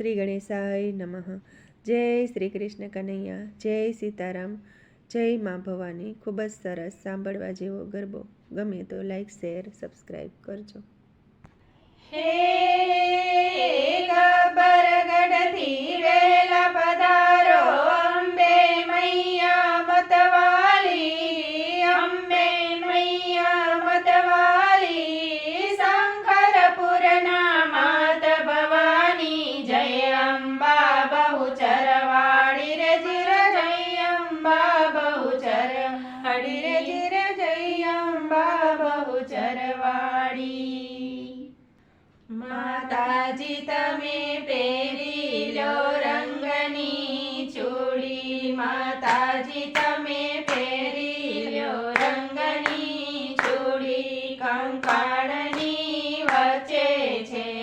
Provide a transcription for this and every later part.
શ્રી ગણેશાય નમઃ. જય શ્રી કૃષ્ણ કનૈયા, જય સીતારામ. જય મા ભવાની, ખૂબ જ સરસ સાંભળવા જેવો ગરબો. ગમે તો લાઈક શેર સબસ્ક્રાઈબ કરજો. હે ગબર ગઢથી વેલા પદા હજી તમે પહેરી લો રંગની ચોડી માતાજી તમે પહેરી લો રંગની ચોડી કંકાળની વચ્ચે છે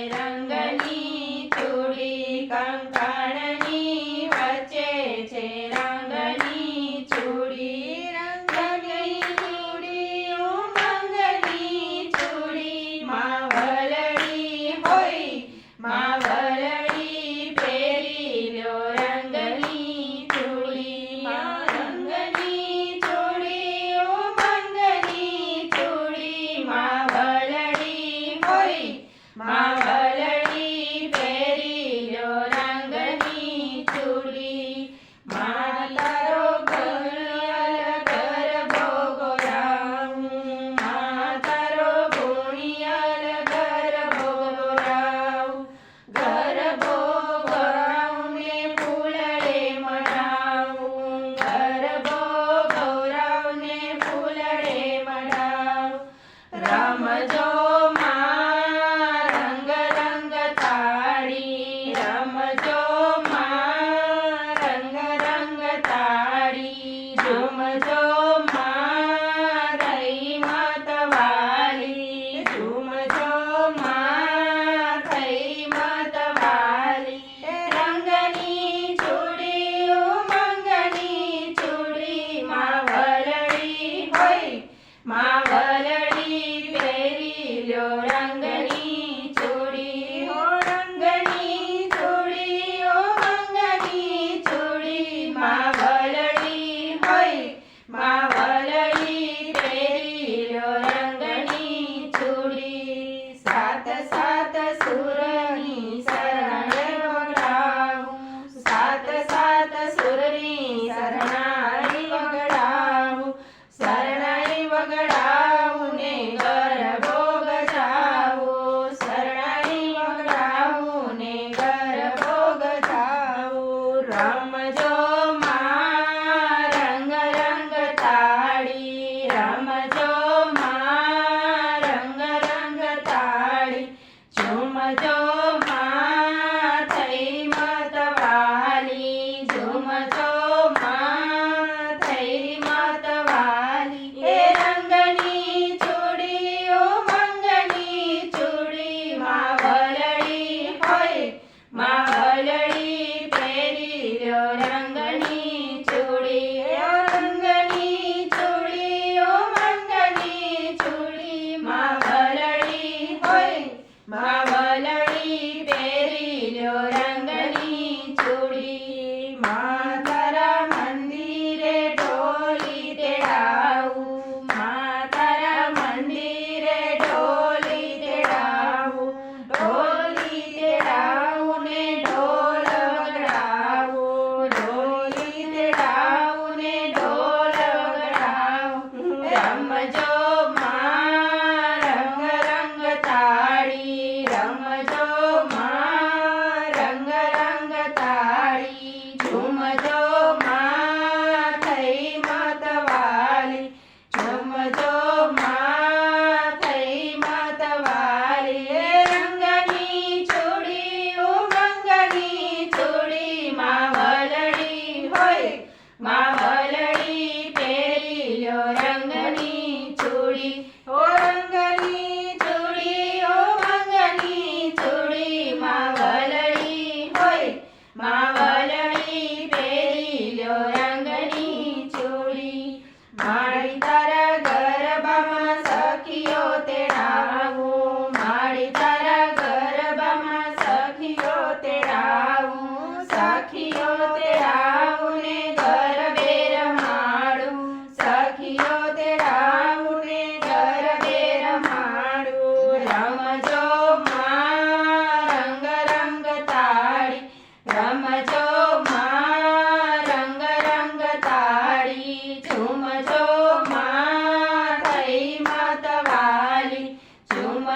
Bye.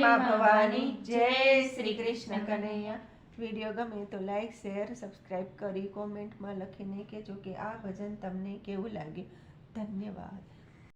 મા ભવાની, જય શ્રી કૃષ્ણ. કનૈયા વીડિયો ગમે તો લાઈક શેર સબસ્ક્રાઈબ કરી કોમેન્ટમાં લખીને કહેજો કે આ ભજન તમને કેવું લાગ્યું. ધન્યવાદ.